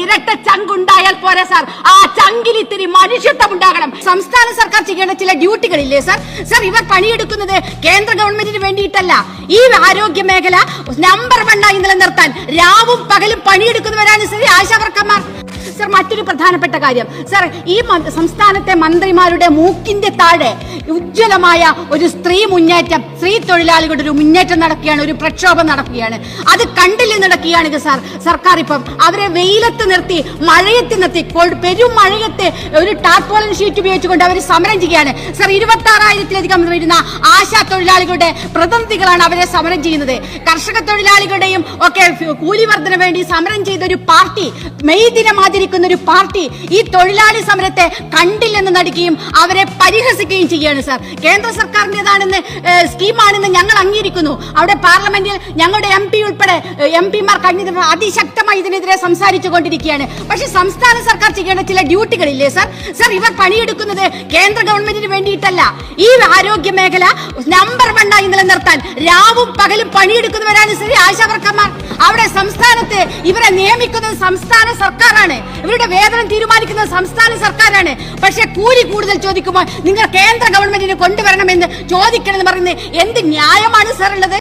ഇരട്ട ചങ്കുണ്ടായാൽ പോരാ സാർ. ആ ചങ്കിൽ ഇത്തിരി മനുഷ്യത്വം ഉണ്ടാകണം സംസ്ഥാന സർക്കാർ ചെയ്യേണ്ട ചില ഡ്യൂട്ടികളില്ലേ സാർ? സാർ ഇവർ പണിയെടുക്കുന്നത് കേന്ദ്ര ഗവൺമെന്റിന് വേണ്ടിയിട്ടല്ല. ഈ ആരോഗ്യ മേഖല നമ്പർ വണ്ണായി നിലനിർത്താൻ രാവും പകലും പണിയെടുക്കുന്നവരാണ് ശരി ആശാവർക്കന്മാർ മറ്റൊരു പ്രധാനപ്പെട്ട കാര്യം. സാർ ഈ സംസ്ഥാനത്തെ മന്ത്രിമാരുടെ മൂക്കിന്റെ താഴെ ഉജ്ജ്വലമായ ഒരു സ്ത്രീ മുന്നേറ്റം സ്ത്രീ തൊഴിലാളികളുടെ ഒരു മുന്നേറ്റം നടക്കുകയാണ് ഒരു പ്രക്ഷോഭം നടക്കുകയാണ്. അത് കണ്ടില്ല നടക്കുകയാണ് ഇത് സാർ? സർക്കാർ ഇപ്പം അവരെ വെയിലത്ത് നിർത്തി മഴയത്ത് നിർത്തി പെരും മഴയത്ത് ഒരു ടാർപോളിൻ ഷീറ്റ് ഉപയോഗിച്ചുകൊണ്ട് അവർ സമരം ചെയ്യുകയാണ്. സാർ ഇരുപത്തി ആറായിരത്തിലധികം വരുന്ന ആശാ തൊഴിലാളികളുടെ പ്രതിനിധികളാണ് അവരെ സമരം ചെയ്യുന്നത്. കർഷക തൊഴിലാളികളുടെയും ഒക്കെ കൂലി വേണ്ടി സമരം ചെയ്ത ഒരു പാർട്ടി മെയ് ദിനം ആചരിക്കുന്ന ഒരു പാർട്ടി ഈ തൊഴിലാളി സമരത്തെ കണ്ടില്ലെന്ന് നടിക്കുകയും അവരെ പരിഹസിക്കുകയും ചെയ്യുകയാണ് സർ. കേന്ദ്ര സർക്കാരിന്റെതാണെന്ന് സ്കീമാണെന്ന് ഞങ്ങൾ അംഗീകരിക്കുന്നു. അവിടെ പാർലമെന്റിൽ ഞങ്ങളുടെ എം പി ഉൾപ്പെടെ എം പിമാർ കഴിഞ്ഞ അതിശക്തമായി ഇതിനെതിരെ സംസാരിച്ചു കൊണ്ടിരിക്കുകയാണ്. പക്ഷെ സംസ്ഥാന സർക്കാർ ചെയ്യേണ്ട ചില ഡ്യൂട്ടികളില്ലേ സർ? സർ ഇവർ പണിയെടുക്കുന്നത് കേന്ദ്ര ഗവൺമെന്റിന് വേണ്ടിയിട്ടല്ല. ഈ ആരോഗ്യ മേഖല നമ്പർ വണ്ണായി നിലനിർത്താൻ രാവും പകലും പണിയെടുക്കുന്നവരാണ് ശ്രീ ആശാവർക്കന്മാർ അവിടെ സംസ്ഥാനത്ത് ഇവരെ നിയമിക്കുന്നത് സംസ്ഥാന സർക്കാരാണ്. ഇവരുടെ വേതനം തീരുമാനിക്കുന്നത് സംസ്ഥാന സർക്കാരാണ്. പക്ഷെ കൂലി കൂടുതൽ ചോദിക്കുമ്പോൾ നിങ്ങൾ കേന്ദ്ര ഗവൺമെന്റിന് കൊണ്ടുവരണമെന്ന് ചോദിക്കണമെന്ന് പറയുന്നത് എന്ത് ന്യായമാണ് സാർ ഉള്ളത്?